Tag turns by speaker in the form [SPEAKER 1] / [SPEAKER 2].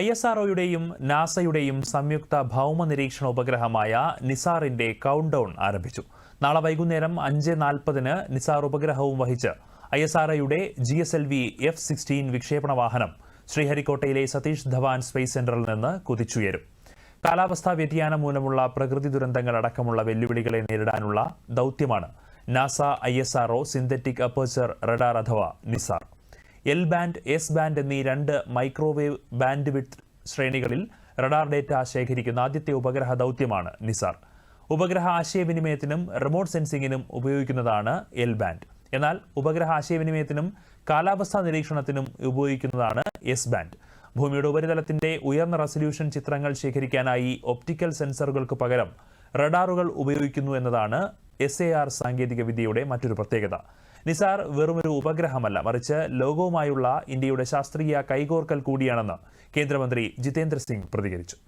[SPEAKER 1] I S R ഒയുടെയും നാസയുടെയും സംയുക്ത ഭൗമ നിരീക്ഷണ ഉപഗ്രഹമായ നിസാറിന്റെ കൗണ്ട് ഡൗൺ ആരംഭിച്ചു നാളെ വൈകുന്നേരം അഞ്ച് നാൽപ്പതിന് നിസാർ ഉപഗ്രഹവും വഹിച്ച് ഐ എസ് ആർ ഒയുടെ G S L V F sixteen വിക്ഷേപണ വാഹനം ശ്രീഹരിക്കോട്ടയിലെ സതീഷ് ധവാൻ സ്പേസ് സെന്ററിൽ നിന്ന് കുതിച്ചുയരും കാലാവസ്ഥാ വ്യതിയാനം മൂലമുള്ള പ്രകൃതി ദുരന്തങ്ങൾ അടക്കമുള്ള വെല്ലുവിളികളെ നേരിടാനുള്ള ദൗത്യമാണ് NASA I S R O synthetic aperture radar അഥവാ NISAR L band S band എന്നീ രണ്ട് മൈക്രോവേവ് ബാൻഡ് വിത്ത് ശ്രേണികളിൽ റഡാർ ഡേറ്റ ശേഖരിക്കുന്ന ആദ്യത്തെ ഉപഗ്രഹ ദൗത്യമാണ് നിസാർ ഉപഗ്രഹ ആശയവിനിമയത്തിനും റിമോട്ട് സെൻസിങ്ങിനും ഉപയോഗിക്കുന്നതാണ് എൽ ബാൻഡ് എന്നാൽ ഉപഗ്രഹ ആശയവിനിമയത്തിനും കാലാവസ്ഥാ നിരീക്ഷണത്തിനും ഉപയോഗിക്കുന്നതാണ് എസ് ബാൻഡ് ഭൂമിയുടെ ഉപരിതലത്തിന്റെ ഉയർന്ന റെസല്യൂഷൻ ചിത്രങ്ങൾ ശേഖരിക്കാനായി ഒപ്റ്റിക്കൽ സെൻസറുകൾക്ക് പകരം റഡാറുകൾ ഉപയോഗിക്കുന്നു എന്നതാണ് എസ് എ ആർ സാങ്കേതികവിദ്യയുടെ മറ്റൊരു പ്രത്യേകത നിസാർ വെറുമൊരു ഉപഗ്രഹമല്ല മറിച്ച് ലോകവുമായുള്ള ഇന്ത്യയുടെ ശാസ്ത്രീയ കൈകോർക്കൽ കൂടിയാണെന്ന് കേന്ദ്രമന്ത്രി ജിതേന്ദ്ര സിംഗ് പ്രതികരിച്ചു